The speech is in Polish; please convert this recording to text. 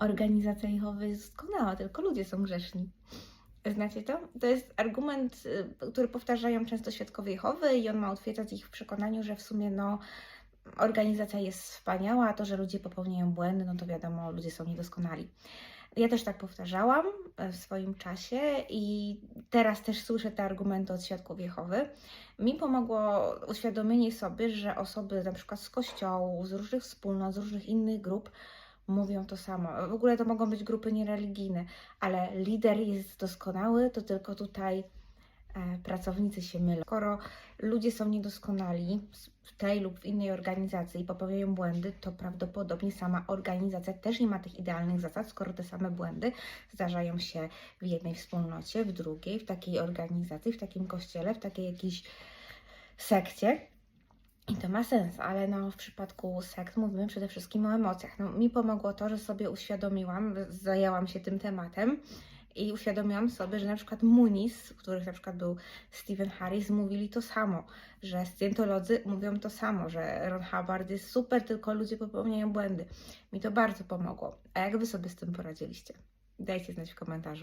organizacja Jehowy jest doskonała, tylko ludzie są grzeszni. Znacie to? To jest argument, y, który powtarzają często świadkowie Jehowy i on ma utwierdzać ich w przekonaniu, że w sumie no, organizacja jest wspaniała, a to, że ludzie popełniają błędy, no to wiadomo, ludzie są niedoskonali. Ja też tak powtarzałam e, w swoim czasie i teraz też słyszę te argumenty od świadków Jehowy. Mi pomogło uświadomienie sobie, że osoby na przykład z kościołu, z różnych wspólnot, z różnych innych grup mówią to samo. W ogóle to mogą być grupy niereligijne, ale lider jest doskonały, to tylko tutaj e, pracownicy się mylą. Skoro ludzie są niedoskonali w tej lub w innej organizacji i popełniają błędy, to prawdopodobnie sama organizacja też nie ma tych idealnych zasad, skoro te same błędy zdarzają się w jednej wspólnocie, w drugiej, w takiej organizacji, w takim kościele, w takiej jakiejś sekcie. Ma sens, ale no, w przypadku sekt mówimy przede wszystkim o emocjach. No, mi pomogło to, że sobie uświadomiłam, zajęłam się tym tematem i uświadomiłam sobie, że na przykład Muniz, w których na przykład był Stephen Harris, mówili to samo, że scjentolodzy mówią to samo, że Ron Hubbard jest super, tylko ludzie popełniają błędy. Mi to bardzo pomogło. A jak Wy sobie z tym poradziliście? Dajcie znać w komentarzu.